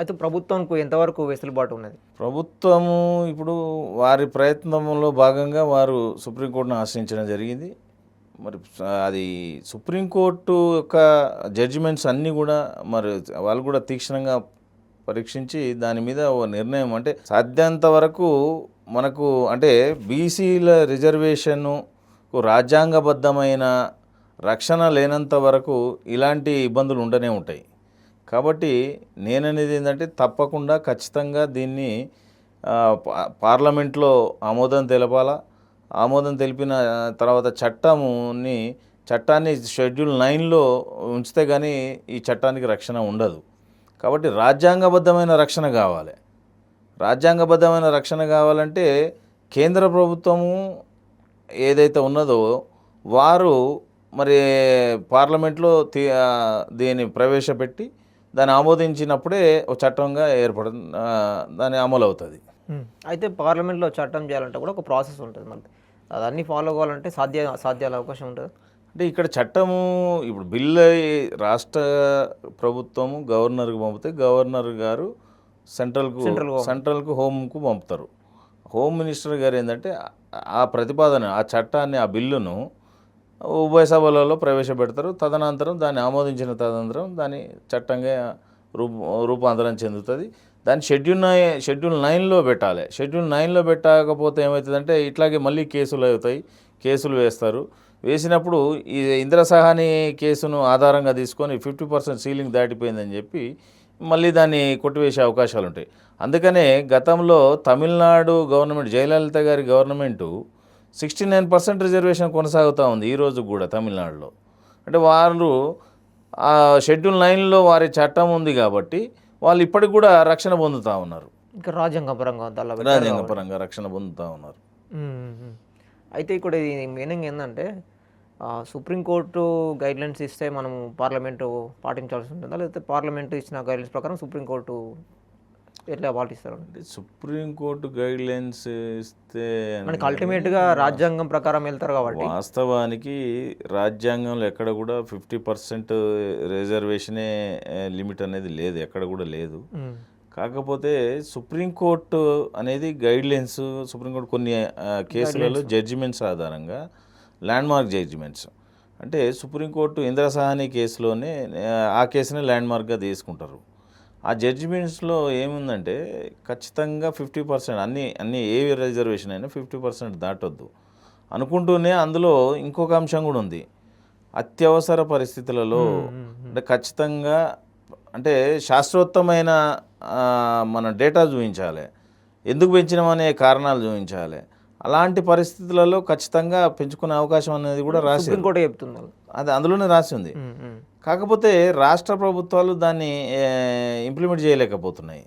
అయితే ప్రభుత్వానికి ఎంతవరకు వెసులుబాటు ఉన్నది? ప్రభుత్వము ఇప్పుడు వారి ప్రయత్నంలో భాగంగా వారు సుప్రీంకోర్టును ఆశ్రయించడం జరిగింది. మరి అది సుప్రీంకోర్టు యొక్క జడ్జిమెంట్స్ అన్నీ కూడా మరి వాళ్ళు కూడా తీక్షణంగా పరీక్షించి దాని మీద ఓ నిర్ణయం అంటే సాధ్యంత వరకు మనకు అంటే బీసీల రిజర్వేషను రాజ్యాంగబద్ధమైన రక్షణ లేనంత వరకు ఇలాంటి ఇబ్బందులు ఉండనే ఉంటాయి. కాబట్టి నేననేది ఏంటంటే తప్పకుండా ఖచ్చితంగా దీన్ని పార్లమెంట్లో ఆమోదం తెలపాలా? ఆమోదం తెలిపిన తర్వాత చట్టముని చట్టాన్ని షెడ్యూల్ నైన్లో ఉంచితే కానీ ఈ చట్టానికి రక్షణ ఉండదు. కాబట్టి రాజ్యాంగబద్ధమైన రక్షణ కావాలి. రాజ్యాంగబద్ధమైన రక్షణ కావాలంటే కేంద్ర ప్రభుత్వము ఏదైతే ఉన్నదో వారు మరి పార్లమెంట్లో తీ- దీన్ని ప్రవేశపెట్టి దాన్ని ఆమోదించినప్పుడే ఒక చట్టంగా ఏర్పడ దాని అమలు అవుతుంది అయితే పార్లమెంట్లో చట్టం చేయాలంటే కూడా ఒక ప్రాసెస్ ఉంటుంది మనకి. అదన్నీ ఫాలో కావాలంటే సాధ్య సాధ్యాల అవకాశం ఉంటుంది. అంటే ఇక్కడ చట్టము ఇప్పుడు బిల్లు అయి- రాష్ట్ర ప్రభుత్వము గవర్నర్కి పంపితే గవర్నర్ గారు సెంట్రల్కు. సెంట్రల్కు హోమ్కు పంపుతారు. హోమ్ మినిస్టర్ గారు ఏంటంటే ఆ ప్రతిపాదన ఆ చట్టాన్ని ఆ బిల్లును ఉభయ సభలలో ప్రవేశపెడతారు. తదనంతరం దాన్ని ఆమోదించిన తదనంతరం దాన్ని చట్టంగా రూప రూపాంతరం చెందుతుంది. దాన్ని షెడ్యూల్ నై షెడ్యూల్ నైన్లో పెట్టాలి. షెడ్యూల్ నైన్లో పెట్టకపోతే ఏమవుతుందంటే ఇట్లాగే మళ్ళీ కేసులు అవుతాయి. కేసులు వేస్తారు. వేసినప్పుడు ఈ ఇంద్ర సహాని కేసును ఆధారంగా తీసుకొని ఫిఫ్టీ పర్సెంట్ సీలింగ్ దాటిపోయిందని చెప్పి మళ్ళీ దాన్ని కొట్టివేసే అవకాశాలు ఉంటాయి అందుకనే గతంలో తమిళనాడు గవర్నమెంట్ జయలలిత గారి government sixty nine percent reservation కొనసాగుతూ ఉంది ఈ రోజు కూడా తమిళనాడులో. అంటే వారు ఆ షెడ్యూల్ నైన్లో వారి చట్టం ఉంది కాబట్టి వాళ్ళు ఇప్పటికి కూడా రక్షణ పొందుతూ ఉన్నారు. ఇంకా రాజ్యాంగపరంగా రాజ్యాంగపరంగా రక్షణ పొందుతూ ఉన్నారు. అయితే ఇక్కడ ఇది మీనింగ్ ఏంటంటే సుప్రీంకోర్టు గైడ్లైన్స్ ఇస్తే మనం పార్లమెంటు పాటించాల్సి ఉంటుందా? లేకపోతే పార్లమెంటు ఇచ్చిన గైడ్లైన్స్ ప్రకారం సుప్రీంకోర్టు ఎట్లా పాటిస్తారు అంటే సుప్రీంకోర్టు గైడ్ లైన్స్ ఇస్తే మనకి అల్టిమేట్గా రాజ్యాంగం ప్రకారం వెళ్తారు కాబట్టి. వాస్తవానికి రాజ్యాంగంలో ఎక్కడ కూడా ఫిఫ్టీ పర్సెంట్ రిజర్వేషనే లిమిట్ అనేది లేదు ఎక్కడ కూడా లేదు. కాకపోతే సుప్రీంకోర్టు అనేది గైడ్ లైన్స్ సుప్రీంకోర్టు కొన్ని కేసులలో జడ్జిమెంట్స్ ఆధారంగా ల్యాండ్ మార్క్ జడ్జిమెంట్స్ అంటే సుప్రీంకోర్టు ఇందిరా సహాని కేసులోనే ఆ, ఆ కేసునే ల్యాండ్ మార్క్గా తీసుకుంటారు. ఆ జడ్జిమెంట్స్లో ఏముందంటే ఖచ్చితంగా ఫిఫ్టీ పర్సెంట్ అన్ని అన్ని ఏ రిజర్వేషన్ అయినా ఫిఫ్టీ పర్సెంట్ దాటొద్దు. అనుకుంటూనే అందులో ఇంకొక అంశం కూడా ఉంది. అత్యవసర పరిస్థితులలో అంటే ఖచ్చితంగా అంటే శాస్త్రోత్తమైన మన డేటా చూపించాలి. ఎందుకు పెంచినామనే కారణాలు చూపించాలి. అలాంటి పరిస్థితులలో ఖచ్చితంగా పెంచుకునే అవకాశం అనేది కూడా రాసి సుప్రీంకోర్టు చెప్తుంది. అది. అది అందులోనే రాసి ఉంది. కాకపోతే రాష్ట్ర ప్రభుత్వాలు దాన్ని ఇంప్లిమెంట్ చేయలేకపోతున్నాయి.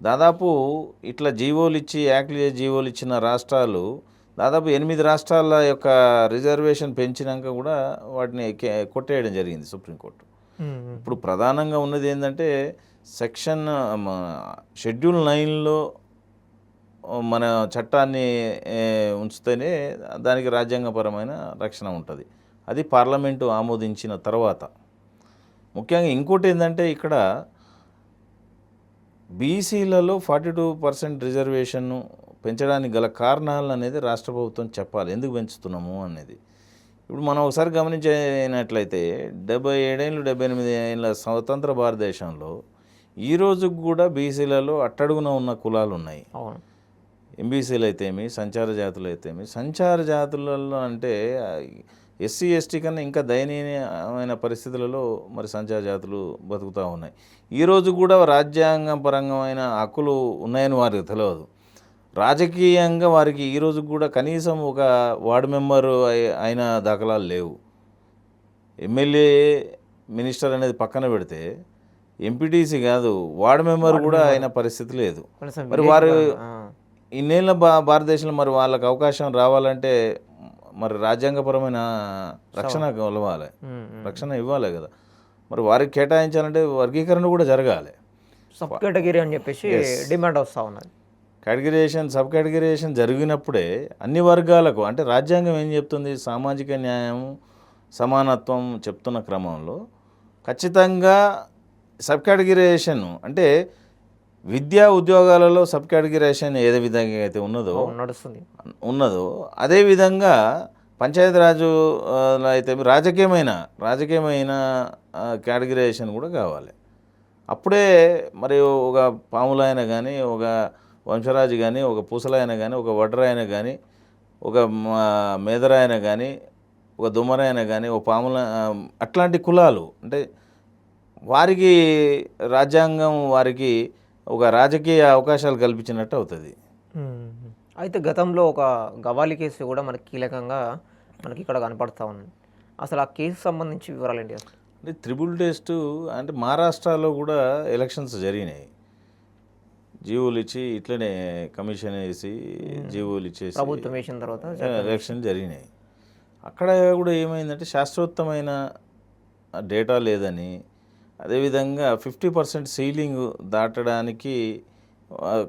దాదాపు ఇట్లా జీవోలు ఇచ్చి యాక్ట్ చేసి జీవోలు ఇచ్చిన రాష్ట్రాలు దాదాపు ఎనిమిది రాష్ట్రాల యొక్క రిజర్వేషన్ పెంచినాక కూడా వాటిని కొట్టేయడం జరిగింది సుప్రీంకోర్టు. ఇప్పుడు ప్రధానంగా ఉన్నది ఏంటంటే సెక్షన్ షెడ్యూల్ నైన్లో మన చట్టాన్ని ఉంచితేనే దానికి రాజ్యాంగపరమైన రక్షణ ఉంటుంది. అది పార్లమెంటు ఆమోదించిన తర్వాత. ముఖ్యంగా ఇంకోటి ఏంటంటే ఇక్కడ బీసీలలో ఫార్టీ టూ పర్సెంట్ రిజర్వేషన్ను పెంచడానికి గల కారణాలు అనేది రాష్ట్ర ప్రభుత్వం చెప్పాలి. ఎందుకు పెంచుతున్నాము అనేది. ఇప్పుడు మనం ఒకసారి గమనించినట్లయితే డెబ్బై ఏడేళ్ళు డెబ్బై ఎనిమిది ఏళ్ళ స్వతంత్ర భారతదేశంలో ఈ రోజుకు కూడా బీసీలలో అట్టడుగున ఉన్న కులాలు ఉన్నాయి. ఎంబీసీలు అయితేమి సంచార జాతులు అయితేమి సంచార జాతులలో అంటే ఎస్సీ ఎస్టీ కన్నా ఇంకా దయనీయమైన పరిస్థితులలో మరి సంచార జాతులు బతుకుతూ ఉన్నాయి. ఈరోజు కూడా రాజ్యాంగ పరంగమైన హక్కులు ఉన్నాయని వారికి తెలియదు రాజకీయంగా వారికి ఈరోజు కూడా కనీసం ఒక వార్డు మెంబరు అయి- అయిన దాఖలాలు లేవు. ఎమ్మెల్యే మినిస్టర్ అనేది పక్కన పెడితే ఎంపీటీసీ కాదు వార్డు మెంబర్ కూడా అయిన పరిస్థితి లేదు. మరి వారు. ఇన్నేళ్ళ భారతదేశంలో మరి వాళ్ళకి అవకాశం రావాలంటే మరి రాజ్యాంగపరమైన రక్షణ కలవాలి. మ్మ్. రక్షణ ఇవ్వాలి కదా. మరి వారికి కేటాయించాలంటే వర్గీకరణ కూడా జరగాలి. సబ్ కేటగిరీ అని చెప్పేసి డిమాండ్ వస్తూ ఉన్నది. కేటగిరేషన్ సబ్ కేటగిరేషన్ జరిగినప్పుడే అన్ని వర్గాలకు అంటే రాజ్యాంగం ఏం చెప్తుంది? సామాజిక న్యాయం సమానత్వం చెప్తున్న క్రమంలో ఖచ్చితంగా సబ్ కేటగిరేషన్ అంటే విద్యా ఉద్యోగాలలో సబ్ కేటగిరేషన్ ఏదే విధంగా అయితే ఉన్నదో నడుస్తుంది. ఉన్నదో అదేవిధంగా పంచాయతీరాజు అయితే రాజకీయమైన రాజకీయమైన కేటగిరైజేషన్ కూడా కావాలి. అప్పుడే మరి ఒక పాములైన కానీ ఒక వంశరాజు కానీ ఒక పూసలాయన కానీ ఒక వడ్రాయన కానీ ఒక మ- మేదరాయన కానీ ఒక దుమ్మరాయన కానీ ఒక పాముల అట్లాంటి కులాలు అంటే వారికి రాజ్యాంగం వారికి ఒక రాజకీయ అవకాశాలు కల్పించినట్టు అవుతుంది. అయితే గతంలో ఒక గవాలి కేసు కూడా మనకి కీలకంగా మనకి ఇక్కడ కనపడతా ఉంది. అసలు ఆ కేసు సంబంధించి వివరాలు ఏంటి అంటే త్రిబుల్ టెస్ట్ అంటే మహారాష్ట్రలో కూడా ఎలక్షన్స్ జరిగినాయి. జీవోలు ఇచ్చి ఇట్లనే కమిషన్ వేసి జీవోలు ఇచ్చేసి ప్రభుత్వం వేసిన తర్వాత ఎలక్షన్ జరిగినాయి. అక్కడ కూడా ఏమైందంటే శాస్త్రోత్తమైన డేటా లేదని అదేవిధంగా ఫిఫ్టీ పర్సెంట్ సీలింగ్ దాటడానికి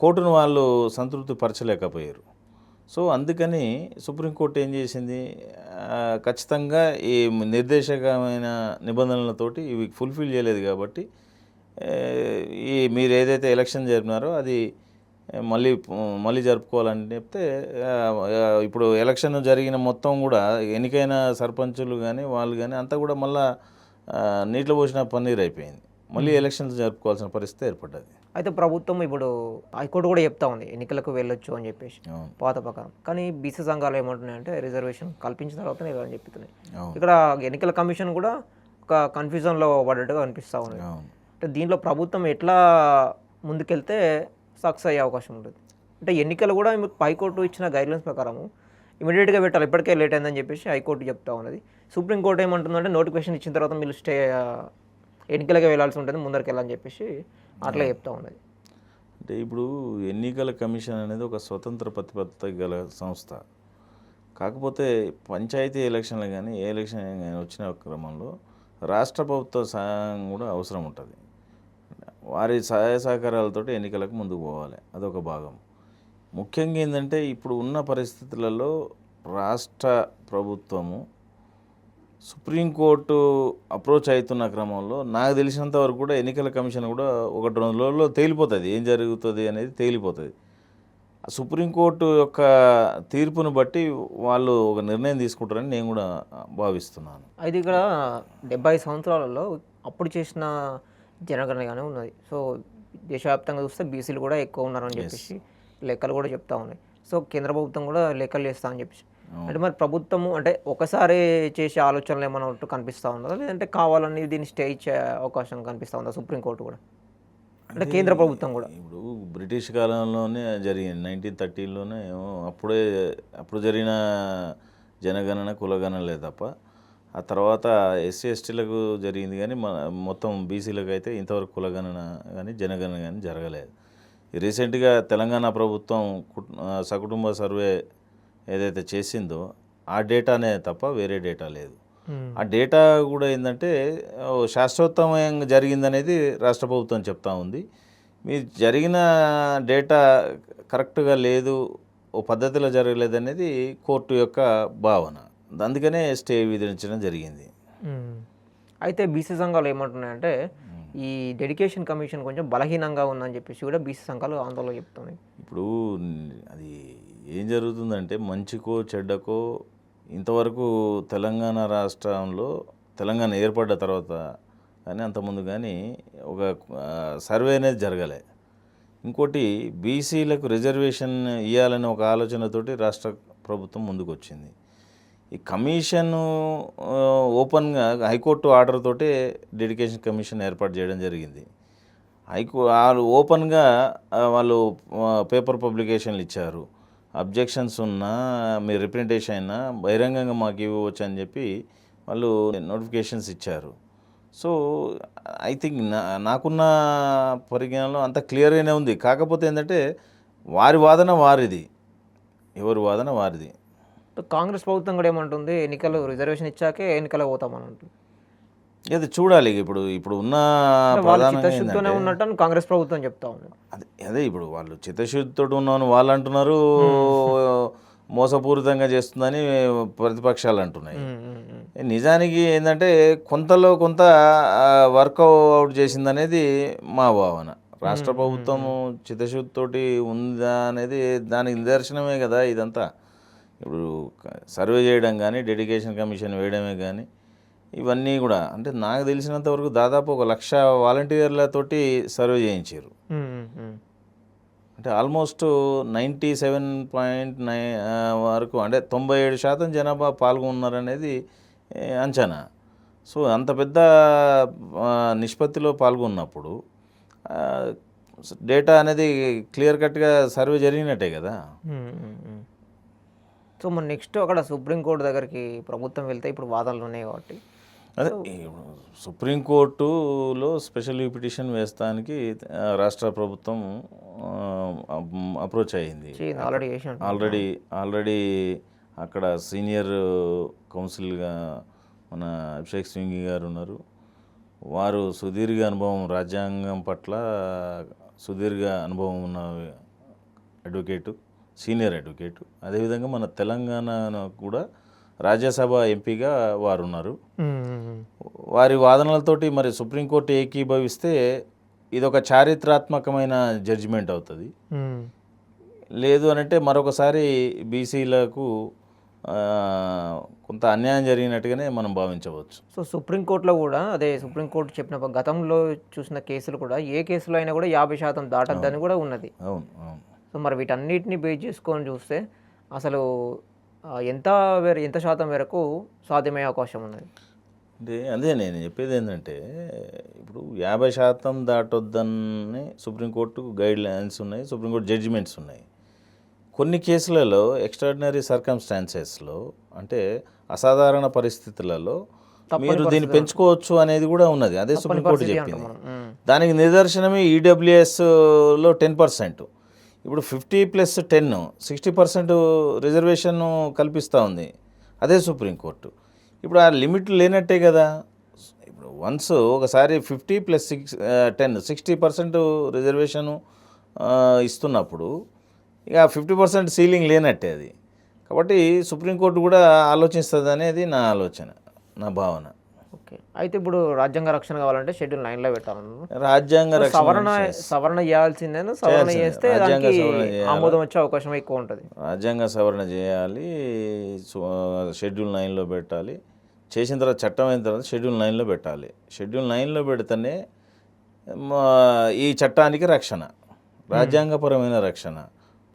కోర్టును వాళ్ళు సంతృప్తి పరచలేకపోయారు. సో అందుకని సుప్రీంకోర్టు ఏం చేసింది? ఖచ్చితంగా ఈ నిర్దేశకమైన నిబంధనలతోటి ఇవి ఫుల్ఫిల్ చేయలేదు కాబట్టి ఈ మీరు ఏదైతే ఎలక్షన్ జరిపినారో అది మళ్ళీ మళ్ళీ జరుపుకోవాలని చెప్తే ఇప్పుడు ఎలక్షన్ జరిగిన మొత్తం కూడా ఎన్నికైన సర్పంచులు కానీ వాళ్ళు కానీ అంతా కూడా మళ్ళా నీటిలో పోసిన పన్నీర్ అయిపోయింది. మళ్ళీ ఎలక్షన్స్ జరుపుకోవాల్సిన పరిస్థితి ఏర్పడ్డది. అయితే ప్రభుత్వం ఇప్పుడు హైకోర్టు కూడా చెప్తా ఉంది ఎన్నికలకు వెళ్ళొచ్చు అని చెప్పేసి పాత ప్రకారం. కానీ బీసీ సంఘాలు ఏమంటున్నాయంటే రిజర్వేషన్ కల్పించిన తర్వాత వెళ్ళని చెప్తున్నాయి. ఇక్కడ ఎన్నికల కమిషన్ కూడా ఒక కన్ఫ్యూజన్లో పడ్డట్టుగా అనిపిస్తూ ఉంది. అంటే దీంట్లో ప్రభుత్వం ఎట్లా ముందుకెళ్తే సక్సెస్ అయ్యే అవకాశం ఉంటుంది. అంటే ఎన్నికలు కూడా మీకు హైకోర్టు ఇచ్చిన గైడ్లైన్స్ ప్రకారము ఇమీడియట్గా పెట్టాలి. ఇప్పటికే లేట్ అయిందని చెప్పేసి హైకోర్టు చెప్తా ఉన్నది. సుప్రీంకోర్టు ఏమంటుందంటే నోటిఫికేషన్ ఇచ్చిన తర్వాత మీరు స్టే ఎన్నికలకే వెళ్ళాల్సి ఉంటుంది ముందరికి వెళ్ళాలని చెప్పేసి అట్లా చెప్తా ఉన్నది. అంటే ఇప్పుడు ఎన్నికల కమిషన్ అనేది ఒక స్వతంత్ర ప్రతిపత్తి గల సంస్థ. కాకపోతే పంచాయతీ ఎలక్షన్లు కానీ ఏ ఎలక్షన్ కానీ వచ్చిన క్రమంలో రాష్ట్ర ప్రభుత్వ సహాయం కూడా అవసరం ఉంటుంది. వారి సహాయ సహకారాలతోటి ఎన్నికలకు ముందుకు పోవాలి. అదొక భాగం. ముఖ్యంగా ఏంటంటే ఇప్పుడు ఉన్న పరిస్థితులలో రాష్ట్ర ప్రభుత్వము సుప్రీంకోర్టు అప్రోచ్ అవుతున్న క్రమంలో నాకు తెలిసినంత వరకు కూడా ఎన్నికల కమిషన్ కూడా ఒకటి రెండు రోజుల్లో తేలిపోతుంది. ఏం జరుగుతుంది అనేది తేలిపోతుంది. ఆ సుప్రీంకోర్టు యొక్క తీర్పును బట్టి వాళ్ళు ఒక నిర్ణయం తీసుకుంటారని నేను కూడా భావిస్తున్నాను. అయితే ఇక్కడ డెబ్బై సంవత్సరాలలో అప్పుడు చేసిన జనగణనగానే ఉన్నది. సో దేశవ్యాప్తంగా చూస్తే బీసీలు కూడా ఎక్కువ ఉన్నారని చెప్పేసి లెక్కలు కూడా చెప్తా ఉన్నాయి. సో కేంద్ర ప్రభుత్వం కూడా లెక్కలు చేస్తా అని చెప్పేసి. అంటే మరి ప్రభుత్వము అంటే ఒకసారి చేసే ఆలోచనలు ఏమైనా ఉంటూ కనిపిస్తూ ఉందా? లేదంటే కావాలని దీన్ని స్టే ఇచ్చే అవకాశం కనిపిస్తూ ఉందా సుప్రీంకోర్టు కూడా? అంటే కేంద్ర ప్రభుత్వం కూడా. ఇప్పుడు బ్రిటిష్ కాలంలోనే జరిగింది. నైన్టీన్ థర్టీన్లోనే ఏమో అప్పుడే అప్పుడు జరిగిన జనగణన కులగణనలే తప్ప ఆ తర్వాత ఎస్సీ ఎస్టీలకు జరిగింది కానీ మన మొత్తం బీసీలకు అయితే ఇంతవరకు కులగణన కానీ జనగణన కానీ జరగలేదు. రీసెంట్గా తెలంగాణ ప్రభుత్వం సకుటుంబ సర్వే ఏదైతే చేసిందో ఆ డేటానే తప్ప వేరే డేటా లేదు. ఆ డేటా కూడా ఏంటంటే శాశ్వతమయంగా జరిగిందనేది రాష్ట్ర ప్రభుత్వం చెప్తా ఉంది. మీ జరిగిన డేటా కరెక్ట్గా లేదు ఓ పద్ధతిలో జరగలేదనేది కోర్టు యొక్క భావన. అందుకనే స్టే విధించడం జరిగింది. అయితే బీసీ సంఘాలు ఏమంటున్నాయంటే ఈ డెడికేషన్ కమిషన్ కొంచెం బలహీనంగా ఉందని చెప్పేసి కూడా బీసీ సంఘాలు ఆందోళన చెప్తున్నాయి. ఇప్పుడు అది ఏం జరుగుతుందంటే మంచికో చెడ్డకో ఇంతవరకు తెలంగాణ రాష్ట్రంలో తెలంగాణ ఏర్పడ్డ తర్వాత కానీ అంతకుముందు కానీ ఒక సర్వే అనేది జరగలే. ఇంకోటి బీసీలకు రిజర్వేషన్ ఇవ్వాలనే ఒక ఆలోచనతోటి రాష్ట్ర ప్రభుత్వం ముందుకు వచ్చింది ఈ కమిషన్ ఓపెన్గా హైకోర్టు ఆర్డర్ తోటే డెడికేషన్ కమిషన్ ఏర్పాటు చేయడం జరిగింది. హైకో వాళ్ళు ఓపెన్గా వాళ్ళు పేపర్ పబ్లికేషన్లు ఇచ్చారు. అబ్జెక్షన్స్ ఉన్నా మీ రిప్రజెంటేషన్ అయినా బహిరంగంగా మాకు ఇవ్వచ్చు అని చెప్పి వాళ్ళు నోటిఫికేషన్స్ ఇచ్చారు. సో ఐ థింక్ నా నాకున్న పరిజ్ఞానంలో అంత క్లియర్గానే ఉంది. కాకపోతే ఏంటంటే వారి వాదన వారిది. ఎవరి వాదన వారిది. కాంగ్రెస్ ప్రభుత్వం కూడా ఏమంటుంది? ఎన్నికలు రిజర్వేషన్ ఇచ్చాకే ఎన్నికలకు పోతామని అంటుంది. ఇది చూడాలి ఇప్పుడు ఇప్పుడు ఉన్న చిత్తశుద్ధితోనే ఉన్నట్టు కాంగ్రెస్ ప్రభుత్వం చెప్తా ఉంది. అదే అదే ఇప్పుడు వాళ్ళు చిత్తశుద్ధితో ఉన్నామని వాళ్ళు అంటున్నారు మోసపూరితంగా చేస్తుందని ప్రతిపక్షాలు అంటున్నాయి. నిజానికి ఏంటంటే కొంతలో కొంత వర్కౌట్ చేసిందనేది మా భావన. రాష్ట్ర ప్రభుత్వం చిత్తశుద్ధితోటి ఉందా అనేది దానికి నిదర్శనమే కదా ఇదంతా. ఇప్పుడు సర్వే చేయడం కానీ డెడికేషన్ కమిషన్ వేయడమే కానీ ఇవన్నీ కూడా అంటే నాకు తెలిసినంత వరకు దాదాపు ఒక లక్ష వాలంటీర్లతోటి సర్వే చేయించారు. అంటే almost ninety seven point nine వరకు అంటే తొంభై ఏడు శాతం జనాభా పాల్గొన్నారనేది అంచనా సో అంత పెద్ద నిష్పత్తిలో పాల్గొన్నప్పుడు డేటా అనేది క్లియర్ కట్గా సర్వే జరిగినట్టే కదా. సో మన నెక్స్ట్ అక్కడ సుప్రీంకోర్టు దగ్గరికి ప్రభుత్వం వెళ్తే ఇప్పుడు వాదనలు ఉన్నాయి కాబట్టి. అదే సుప్రీంకోర్టులో స్పెషల్ పిటిషన్ వేస్తానికి రాష్ట్ర ప్రభుత్వం అప్రోచ్ అయ్యింది. ఆల్రెడీ. ఆల్రెడీ ఆల్రెడీ అక్కడ సీనియర్ కౌన్సిల్గా మన అభిషేక్ సింగ్ గారు ఉన్నారు. వారు సుదీర్ఘ అనుభవం రాజ్యాంగం పట్ల సుదీర్ఘ అనుభవం ఉన్న అడ్వకేటు సీనియర్ అడ్వకేటు. అదేవిధంగా మన తెలంగాణ కూడా రాజ్యసభ ఎంపీగా వారు ఉన్నారు. వారి వాదనలతోటి మరి సుప్రీంకోర్టు ఏకీభవిస్తే ఇది ఒక చారిత్రాత్మకమైన జడ్జిమెంట్ అవుతుంది. లేదు అని అంటే మరొకసారి బీసీలకు కొంత అన్యాయం జరిగినట్టుగానే మనం భావించవచ్చు. సో సుప్రీంకోర్టులో కూడా అదే సుప్రీంకోర్టు చెప్పిన గతంలో చూసిన కేసులు కూడా ఏ కేసులో అయినా కూడా యాభై శాతం దాటద్దని కూడా ఉన్నది. అవును అవును. సో మరి వీటన్నిటిని బేస్ చేసుకొని చూస్తే అసలు ఎంత వేరే ఎంత శాతం వరకు సాధ్యమయ్యే అవకాశం ఉన్నది? అంటే అదే నేను చెప్పేది ఏంటంటే ఇప్పుడు యాభై శాతం దాటొద్దని సుప్రీంకోర్టు గైడ్ లైన్స్ ఉన్నాయి సుప్రీంకోర్టు జడ్జిమెంట్స్ ఉన్నాయి. కొన్ని కేసులలో ఎక్స్ట్రాడినరీ సర్కమ్స్టాన్సెస్లో అంటే అసాధారణ పరిస్థితులలో మీరు దీన్ని పెంచుకోవచ్చు అనేది కూడా ఉన్నది. అదే సుప్రీంకోర్టు చెప్పింది. దానికి నిదర్శనమే ఈడబ్ల్యూఎస్లో టెన్ పర్సెంట్ ఇప్పుడు fifty plus ten sixty percent reservation కల్పిస్తూ ఉంది. అదే సుప్రీంకోర్టు ఇప్పుడు ఆ లిమిట్ లేనట్టే కదా. ఇప్పుడు వన్స్ ఒకసారి fifty plus six ten sixty percent reservation ఇస్తున్నప్పుడు ఇక ఫిఫ్టీ పర్సెంట్ సీలింగ్ లేనట్టే అది. కాబట్టి సుప్రీంకోర్టు కూడా ఆలోచిస్తుంది అనేది నా ఆలోచన నా భావన. ఓకే. అయితే ఇప్పుడు రాజ్యాంగ రక్షణ కావాలంటే షెడ్యూల్ నైన్లో పెట్టాలన్నారు రాజ్యాంగ రక్షణ సవరణ సవరణ చేయాల్సిందేనా సవరణ చేస్తే రాజ్యాంగ దానికి. ఆమోదం వచ్చే అవకాశం ఎక్కువ ఉంటుంది. రాజ్యాంగ సవరణ చేయాలి. షెడ్యూల్ నైన్లో పెట్టాలి. చేసిన తర్వాత చట్టం అయిన తర్వాత షెడ్యూల్ నైన్లో పెట్టాలి. షెడ్యూల్ నైన్లో పెడితేనే ఈ చట్టానికి రక్షణ. రాజ్యాంగపరమైన రక్షణ.